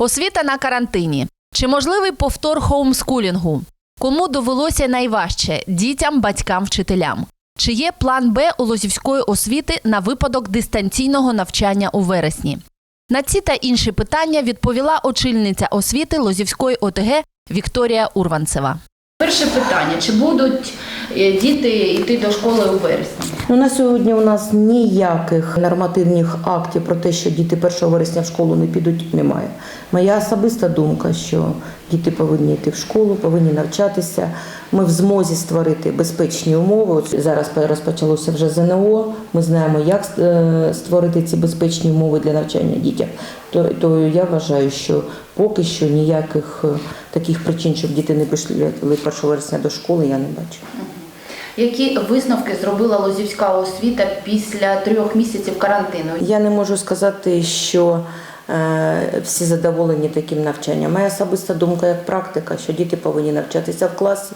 Освіта на карантині. Чи можливий повтор хоумскулінгу? Кому довелося найважче дітям, батькам, вчителям? Чи є план Б у Лозівської освіти на випадок дистанційного навчання у вересні? На ці та інші питання відповіла очільниця освіти Лозівської ОТГ Вікторія Урванцева. Перше питання: чи будуть діти йти до школи у вересні? Ну, на сьогодні у нас ніяких нормативних актів про те, що діти 1 вересня в школу не підуть, немає. Моя особиста думка, що діти повинні йти в школу, повинні навчатися. Ми в змозі створити безпечні умови. От зараз розпочалося вже ЗНО. Ми знаємо, як е, створити ці безпечні умови для навчання дітям. То, то я вважаю, що поки що ніяких е, таких причин, щоб діти не пішли 1 вересня до школи, я не бачу. Які висновки зробила Лозівська освіта після трьох місяців карантину? Я не можу сказати, що е, всі задоволені таким навчанням. Моя особиста думка як практика, що діти повинні навчатися в класі,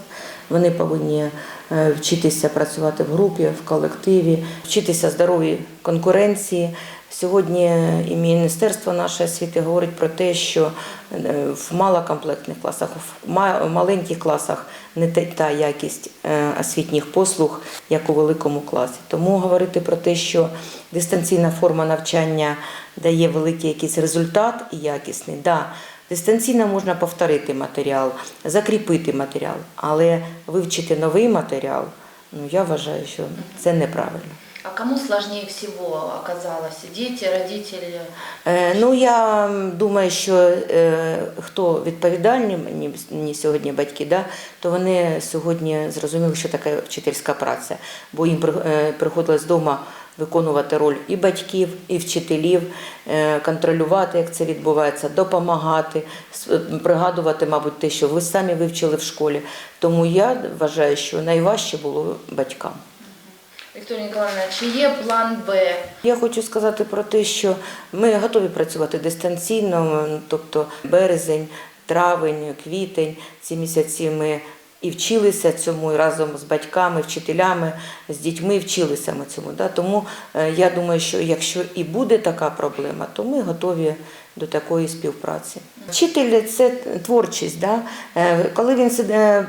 вони повинні е, вчитися працювати в групі, в колективі, вчитися здоровій конкуренції. Сьогодні і Міністерство нашої освіти говорить про те, що е, в малокомплектних класах, в маленьких класах не та- якість е, освітніх послуг, як у великому класі. Тому говорити про те, що дистанційна форма навчання дає великий якийсь результат і якісний, да, дистанційно можна повторити матеріал, закріпити матеріал, але вивчити новий матеріал, ну я вважаю, що це неправильно. А кому сложнее всего оказалось? Дети, родители? Е, Ну я думаю, що хто відповідальні мені, сьогодні батьки, да, то вони сьогодні зрозуміли, що таке вчительська праця, бо їм е, приходилось вдома виконувати роль і батьків, і вчителів, е, контролювати, як це відбувається, допомагати, пригадувати, мабуть, те, що ви самі вивчили в школі. Тому я вважаю, що найважче було батькам. Вікторія Ніколаївна, чи є план Б? Я хочу сказати про те, що ми готові працювати дистанційно, тобто березень, травень, квітень. Ці місяці ми і вчилися цьому і разом з батьками, вчителями, з дітьми вчилися ми цьому. Да? Тому е, я думаю, що якщо і буде така проблема, то ми готові до такої співпраці. Вчитель це творчість. Да? Е, Коли він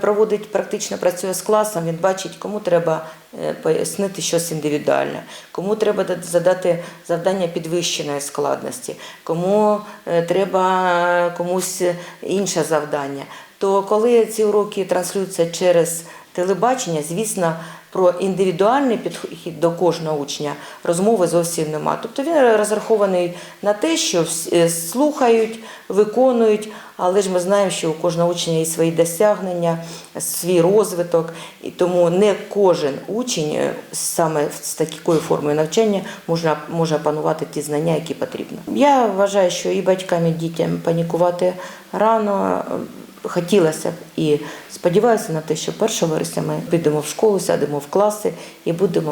проводить практично працює з класом, він бачить, кому треба е, пояснити щось індивідуальне, кому треба задати завдання підвищеної складності, кому е, треба комусь інше завдання. То коли ці уроки транслюються через телебачення, звісно, про індивідуальний підхід до кожного учня розмови зовсім нема. Тобто він розрахований на те, що е, слухають, виконують, але ж ми знаємо, що у кожного учня є свої досягнення, свій розвиток, і тому не кожен учень е, саме з такою формою навчання можна, може опанувати ті знання, які потрібно. Я вважаю, що і батькам, і дітям панікувати рано. Хотілося б. І сподіваюся на те, що 1 вересня ми підемо в школу, сядемо в класи і будемо